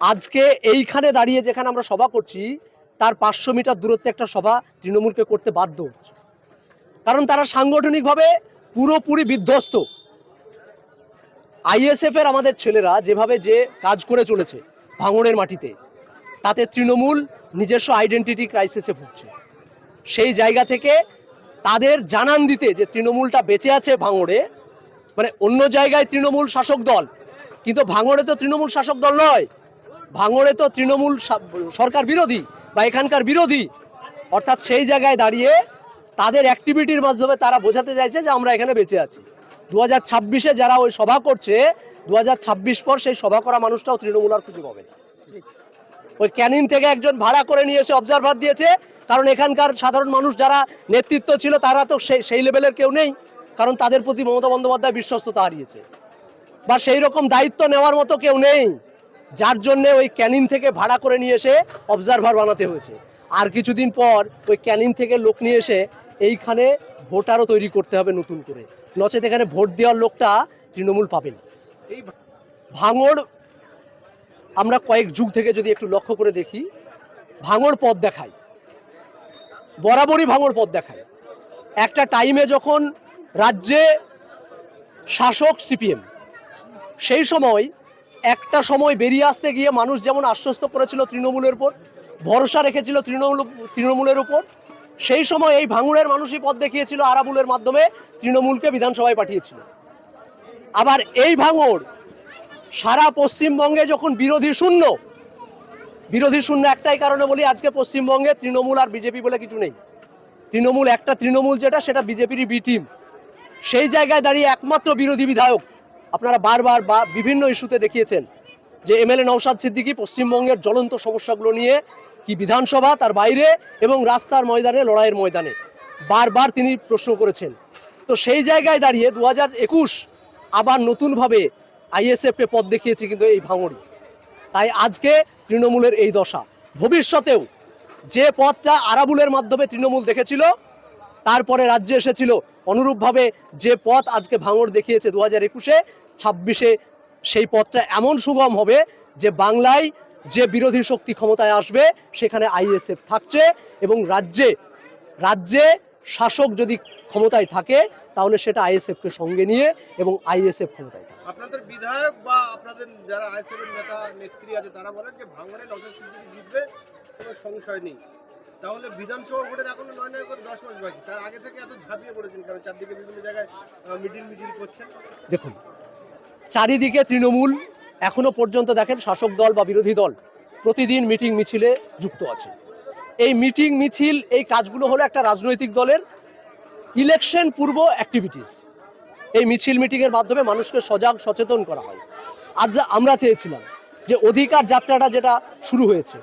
আজকে এইখানে দাঁড়িয়ে যেখানে আমরা সভা করছি, তার পাঁচশো মিটার দূরত্বে একটা সভা তৃণমূলকে করতে বাধ্য হচ্ছে। কারণ তারা সাংগঠনিকভাবে পুরোপুরি বিধ্বস্ত। আইএসএফ এর আমাদের ছেলেরা যেভাবে যে কাজ করে চলেছে ভাঙড়ের মাটিতে, তাতে তৃণমূল নিজস্ব আইডেন্টিটি ক্রাইসিসে ভুগছে। সেই জায়গা থেকে তাদের জানান দিতে যে তৃণমূলটা বেঁচে আছে ভাঙড়ে মানে অন্য জায়গায় তৃণমূল শাসক দল, কিন্তু ভাঙড়ে তো তৃণমূল শাসক দল নয়। ভাঙড়ে তো তৃণমূল সরকার বিরোধী বা এখানকার বিরোধী। অর্থাৎ সেই জায়গায় দাঁড়িয়ে তাদের অ্যাক্টিভিটির মাধ্যমে তারা বোঝাতে চাইছে যে আমরা এখানে বেঁচে আছি। দু হাজার ছাব্বিশে যারা ওই সভা করছে দু হাজার ছাব্বিশ পর সেই সভা করা মানুষটাও তৃণমূল আর খুঁজে পাবে না। ওই ক্যানিন থেকে একজন ভাড়া করে নিয়ে এসে অবজারভার দিয়েছে, কারণ এখানকার সাধারণ মানুষ যারা নেতৃত্ব ছিল, তারা তো সেই সেই লেভেলের কেউ নেই, কারণ তাদের প্রতি মমতা বন্দ্যোপাধ্যায় বিশ্বস্ততা হারিয়েছে। বা সেই রকম দায়িত্ব নেওয়ার মতো কেউ নেই। যার জন্য ওই ক্যানিন থেকে ভাড়া করে নিয়ে এসে অবজারভার বানাতে হয়েছে। আর কিছুদিন পর ওই ক্যানিন থেকে লোক নিয়ে এসে এইখানে ভোটারও তৈরি করতে হবে নতুন করে। নচেত এখানে ভোট দেওয়ার লোকটা তৃণমূল পাবেন। এই ভাঙড় আমরা কয়েক যুগ থেকে যদি একটু লক্ষ্য করে দেখি ভাঙড় পথ দেখায়। বরাবরই ভাঙড় পথ দেখায়। একটা টাইমে যখন রাজ্যে শাসক সিপিএম সেই সময় একটা সময় বেরিয়ে আসতে গিয়ে মানুষ যেমন আশ্বস্ত করেছিল তৃণমূলের উপর, ভরসা রেখেছিল তৃণমূল, তৃণমূলের উপর, সেই সময় এই ভাঙুরের মানুষই পথ দেখিয়েছিল, আরাবুলের মাধ্যমে তৃণমূলকে বিধানসভায় পাঠিয়েছিল। আবার এই ভাঙড় সারা পশ্চিমবঙ্গে যখন বিরোধী শূন্য বিরোধী শূন্য একটাই কারণে বলি, আজকে পশ্চিমবঙ্গে তৃণমূল আর বিজেপি বলে কিছু নেই। তৃণমূল, একটা তৃণমূল যেটা, সেটা বিজেপিরই বি টিম সেই জায়গায় দাঁড়িয়ে একমাত্র বিরোধী বিধায়ক আপনারা বারবার বা বিভিন্ন ইস্যুতে দেখিয়েছেন যে এমএলএ নৌসাদ সিদ্দিকী পশ্চিমবঙ্গের জ্বলন্ত সমস্যাগুলো নিয়ে কি বিধানসভা তার বাইরে এবং রাস্তার ময়দানে লড়াইয়ের ময়দানে। বারবার তিনি প্রশ্ন করেছেন। তো সেই জায়গায় দাঁড়িয়ে দু হাজার একুশ আবার নতুনভাবে আইএসএফকে পথ দেখিয়েছে কিন্তু এই ভাঙড়ি। তাই আজকে তৃণমূলের এই দশা। ভবিষ্যতেও যে পথটা আরাবুলের মাধ্যমে তৃণমূল দেখেছিল তারপরে রাজ্যে এসেছিল অনুরূপভাবে যে পথ আজকে ভাঙড় দেখিয়েছে দু হাজার একুশে, ছাব্বিশে সেই পথটা এমন সুগম হবে যে বাংলায় যে বিরোধী শক্তি ক্ষমতায় আসবে, সেখানে আইএসএফ থাকছে এবং রাজ্যে রাজ্যে শাসক যদি ক্ষমতায় থাকে, তাহলে সেটা আইএসএফকে সঙ্গে নিয়ে এবং আইএসএফ ক্ষমতায় থাকে। আপনাদের বিধায়ক বা আপনাদের যারা আইসিএফের নেতা, নেত্রী আছে, তারা বলেন যে ভাঙড়ে নজর জিতবে, কোনো সংশয় নেই। তাহলে বিধানসভা ভোটের এখনও নয় নয় করে দশ মাস বাকি। তার আগে থেকে এত ঝাঁপিয়ে পড়েছেন কারণ চারদিকে বিভিন্ন জায়গায় মিটিং মিছিল করছেন। দেখুন, চারিদিকে তৃণমূল এখনও পর্যন্ত দেখেন শাসক দল বা বিরোধী দল প্রতিদিন মিটিং মিছিলে যুক্ত আছে। এই মিটিং মিছিল, এই কাজগুলো হলো একটা রাজনৈতিক দলের ইলেকশন পূর্ব অ্যাক্টিভিটিস। এই মিছিল মিটিংয়ের মাধ্যমে মানুষকে সজাগ, সচেতন করা হয়। আজ আমরা চেয়েছিলাম যে অধিকার যাত্রাটা যেটা শুরু হয়েছে,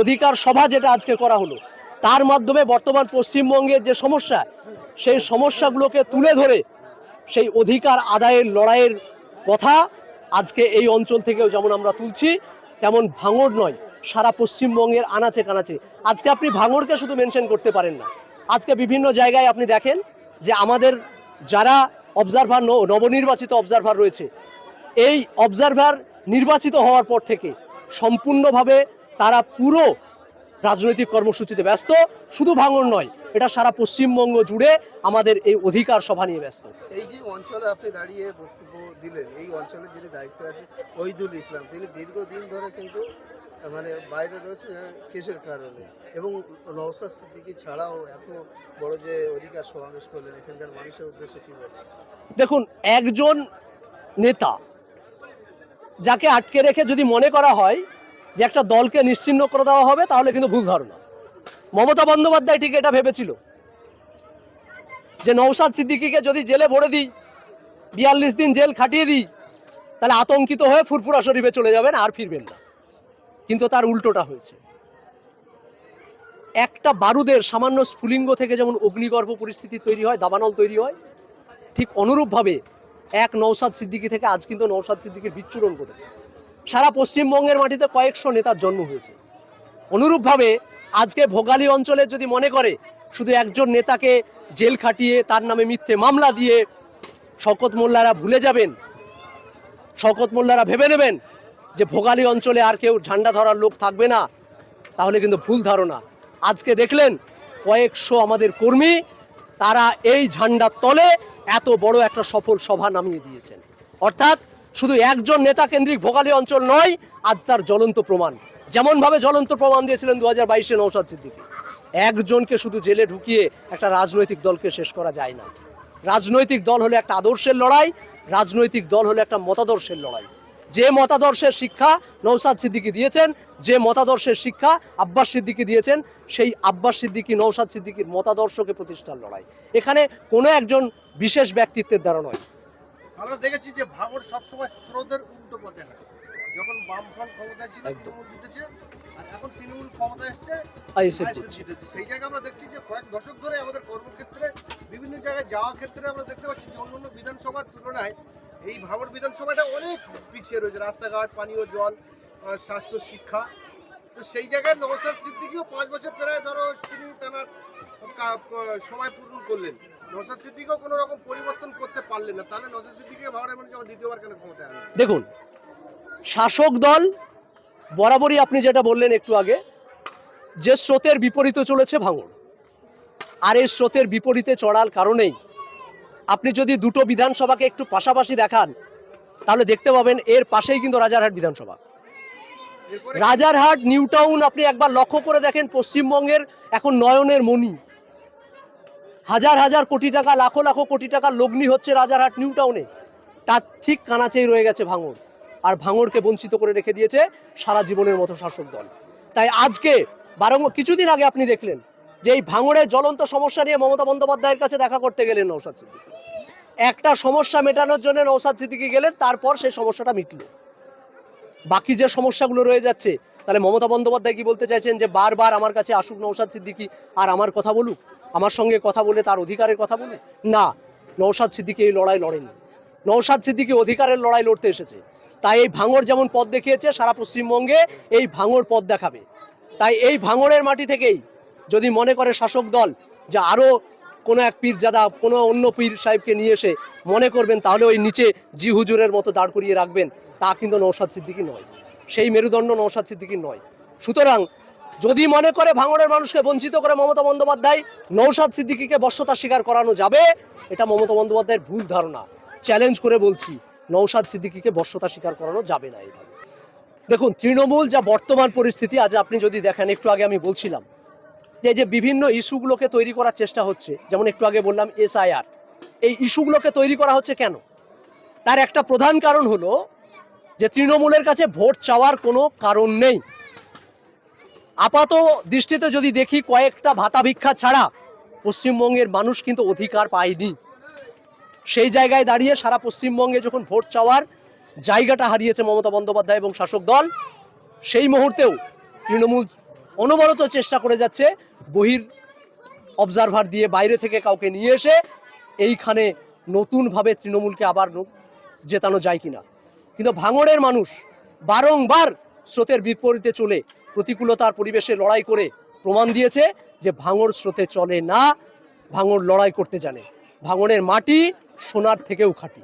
অধিকার সভা যেটা আজকে করা হলো তার মাধ্যমে বর্তমান পশ্চিমবঙ্গের যে সমস্যা, সেই সমস্যাগুলোকে তুলে ধরে সেই অধিকার আদায়ের লড়াইয়ের কথা আজকে এই অঞ্চল থেকেও যেমন আমরা তুলছি, তেমন ভাঙড় নয়, সারা পশ্চিমবঙ্গের আনাচে কানাচে। আজকে আপনি ভাঙড়কে শুধু মেনশন করতে পারেন না। আজকে বিভিন্ন জায়গায় আপনি দেখেন যে আমাদের যারা অবজারভার নবনির্বাচিত অবজারভার রয়েছে, এই অবজারভার নির্বাচিত হওয়ার পর থেকে সম্পূর্ণভাবে তারা পুরো রাজনৈতিক কর্মসূচিতে ব্যস্ত শুধু ভাঙড় নয় এটা সারা পশ্চিমবঙ্গ জুড়ে আমাদের এই অধিকার সভা নিয়ে ব্যস্ত। এই যে অঞ্চলে আপনি দাঁড়িয়ে বক্তব্য দিলেন এই অঞ্চলের যিনি দায়িত্ব আছে ওহিদুল ইসলাম তিনি দীর্ঘদিন ধরে কিন্তু মানে বাইরে রয়েছে কেসের কারণে? এবং নওসাদ সিদ্দিকি ছাড়াও এত বড় যে অধিকার সমাবেশ করলেন এখানকার মানুষের উদ্দেশ্যে কি বলবেন? দেখুন একজন নেতা যাকে আটকে রেখে যদি মনে করা হয় যে একটা দলকে নিশ্চিন্ন করে দেওয়া হবে, তাহলে কিন্তু ভুল ধারণা। মমতা বন্দ্যোপাধ্যায় ঠিক এটা ভেবেছিল। যে নৌসাদ সিদ্দিকিকে যদি জেলে ভরে দিই, বিয়াল্লিশ দিন জেল খাটিয়ে দিই, তাহলে আতঙ্কিত হয়ে ফুরফুরা শরীফে চলে যাবেন আর ফিরবেন না। কিন্তু তার উল্টোটা হয়েছে। একটা বারুদের সামান্য স্ফুলিঙ্গ থেকে যেমন অগ্নিগর্ভ পরিস্থিতি তৈরি হয়, দাবানল তৈরি হয়, ঠিক অনুরূপভাবে এক নৌসাদ সিদ্দিকি থেকে আজ কিন্তু নৌসাদ সিদ্দিকির বিচ্ছুরণ ঘটেছে। সারা পশ্চিমবঙ্গের মাটিতে কয়েকশো নেতার জন্ম হয়েছে। অনুরূপভাবে আজকে ভোগালী অঞ্চলে যদি মনে করে, শুধু একজন নেতাকে জেল খাটিয়ে, তার নামে মিথ্যে মামলা দিয়ে শকত মোল্লারা ভুলে যাবেন শকত মোল্লারা ভেবে নেবেন যে ভোগালী অঞ্চলে আর কেউ ঝান্ডা ধরার লোক থাকবে না, তাহলে কিন্তু ভুল ধারণা। আজকে দেখলেন কয়েকশো আমাদের কর্মী, তারা এই ঝান্ডার তলে এত বড় একটা সফল সভা নামিয়ে দিয়েছেন। অর্থাৎ শুধু একজন নেতা কেন্দ্রিক ভোগালী অঞ্চল নয়, আজ তার জ্বলন্ত প্রমাণ। যেমনভাবে জ্বলন্ত প্রমাণ দিয়েছিলেন দু হাজার বাইশে নৌসাদ সিদ্দিকী। একজনকে শুধু জেলে ঢুকিয়ে একটা রাজনৈতিক দলকে শেষ করা যায় না। রাজনৈতিক দল হলো একটা আদর্শের লড়াই, রাজনৈতিক দল হলো একটা মতাদর্শের লড়াই। যে মতাদর্শের শিক্ষা নৌসাদ সিদ্দিকী দিয়েছেন, যে মতাদর্শের শিক্ষা আব্বাস সিদ্দিকী দিয়েছেন, সেই আব্বাস সিদ্দিকী নৌসাদ সিদ্দিকীর মতাদর্শকে প্রতিষ্ঠার লড়াই। এখানে কোনো একজন বিশেষ ব্যক্তিত্বের দ্বারা নয়। আমরা দেখেছি যে ভাঙড় সবসময় স্রোতের উল্টো পথে না যখন বামফ্রন্ট ক্ষমতায় ছিল তৃণমূল জিতেছে আর এখন তৃণমূল ক্ষমতায় এসছে জিতেছে। সেই জায়গায় আমরা দেখছি যে কয়েক দশক ধরে আমাদের কর্মক্ষেত্রে বিভিন্ন জায়গায় যাওয়ার ক্ষেত্রে আমরা দেখতে পাচ্ছি যে অন্যান্য বিধানসভার তুলনায় এই ভাঙড় বিধানসভাটা অনেক পিছিয়ে রয়েছে। রাস্তাঘাট পানীয় জল স্বাস্থ্য শিক্ষা। তো সেই জায়গায় নওসাদ সিদ্দিকিও পাঁচ বছর প্রায় ধরো তিনি টানা সময় পূরণ করলেন। নওসাদ সিদ্দিকিও কোনো রকম পরিবর্তন করতে পারলেন না। তাহলে নওসাদ সিদ্দিকিকে ভাঙড়ের মানুষ দ্বিতীয়বার কেন ক্ষমতায় আনবে দেখুন শাসক দল বরাবরই আপনি যেটা বললেন একটু আগে যে স্রোতের বিপরীতে চলেছে ভাঙড় আর এই স্রোতের বিপরীতে চড়ার কারণেই আপনি যদি দুটো বিধানসভাকে একটু পাশাপাশি দেখান তাহলে দেখতে পাবেন এর পাশেই কিন্তু রাজারহাট বিধানসভা। রাজারহাট নিউ টাউন আপনি একবার লক্ষ্য করে দেখেন পশ্চিমবঙ্গের এখন নয়নের মণি। হাজার হাজার কোটি টাকা, লাখো লাখো কোটি টাকা লগ্নি হচ্ছে রাজারহাট, নিউ টাউনে। তার ঠিক কানাচেই রয়ে গেছে ভাঙর আর ভাঙরকে বঞ্চিত করে রেখে দিয়েছে সারা জীবনের মতো শাসক দল। তাই আজকে, বারং কিছুদিন আগে আপনি দেখলেন যে এই ভাঙড়ের জ্বলন্ত সমস্যা নিয়ে মমতা বন্দ্যোপাধ্যায়ের কাছে দেখা করতে গেলেন নৌসাদ সিদ্দিকী। একটা সমস্যা মেটানোর জন্য নৌসাদ সিদ্দিকী গেলেন, তারপর সেই সমস্যাটা মিটলো। বাকি যে সমস্যাগুলো রয়ে যাচ্ছে, তাহলে মমতা বন্দ্যোপাধ্যায় কি বলতে চাইছেন যে বারবার আমার কাছে আসুক নৌসাদ সিদ্দিকী, আর আমার কথা বলুক? আমার সঙ্গে কথা বলে তার অধিকারের কথা বলে? না নৌসাদ সিদ্দিকী এই লড়াই লড়েনি। নৌসাদ সিদ্দিকী অধিকারের লড়াই লড়তে এসেছে। তাই এই ভাঙড় যেমন পথ দেখিয়েছে, সারা পশ্চিমবঙ্গে এই ভাঙড় পথ দেখাবে। তাই এই ভাঙরের মাটি থেকেই যদি মনে করে শাসক দল যে আরও কোনো এক পীর জাদা, কোনো অন্য পীর সাহেবকে নিয়ে এসে মনে করবেন, তাহলে ওই নিচে জি হুজুরের মতো দাঁড় করিয়ে রাখবেন। তা কিন্তু নৌসাদ সিদ্দিকী নয়। সেই মেরুদণ্ড নৌসাদ সিদ্দিকীর নয়। সুতরাং যদি মনে করে ভাঙড়ের মানুষকে বঞ্চিত করে মমতা বন্দ্যোপাধ্যায় নৌসাদ সিদ্দিকিকে বশ্যতা স্বীকার করানো যাবে, এটা মমতা বন্দ্যোপাধ্যায়ের ভুল ধারণা। চ্যালেঞ্জ করে বলছি নৌসাদ সিদ্দিকিকে বশ্যতা স্বীকার করানো যাবে না এইভাবে দেখুন, তৃণমূল যা বর্তমান পরিস্থিতি, আজ আপনি যদি দেখেন, একটু আগে আমি বলছিলাম যে যে বিভিন্ন ইস্যুগুলোকে তৈরি করার চেষ্টা হচ্ছে, যেমন একটু আগে বললাম এসআইআর, এই ইস্যুগুলোকে তৈরি করা হচ্ছে কেন? তার একটা প্রধান কারণ হলো যে, তৃণমূলের কাছে ভোট চাওয়ার কোনো কারণ নেই। আপাত দৃষ্টিতে যদি দেখি কয়েকটা ভাতা ভিক্ষা ছাড়া পশ্চিমবঙ্গের মানুষ কিন্তু অধিকার পায়নি। সেই জায়গায় দাঁড়িয়ে সারা পশ্চিমবঙ্গে যখন ভোট চাওয়ার জায়গাটা হারিয়েছে মমতা বন্দ্যোপাধ্যায় এবং শাসক দল, সেই মুহূর্তেও তৃণমূল অনবরত চেষ্টা করে যাচ্ছে বহির অবজারভার দিয়ে বাইরে থেকে কাউকে নিয়ে এসে এইখানে নতুনভাবে তৃণমূলকে আবার জেতানো যায় কিনা। কিন্তু ভাঙড়ের মানুষ বারংবার স্রোতের বিপরীতে চলে প্রতিকূলতার পরিবেশে লড়াই করে প্রমাণ দিয়েছে যে ভাঙর স্রোতে চলে না ভাঙর লড়াই করতে জানে। ভাঙরের মাটি সোনার থেকেও খাঁটি।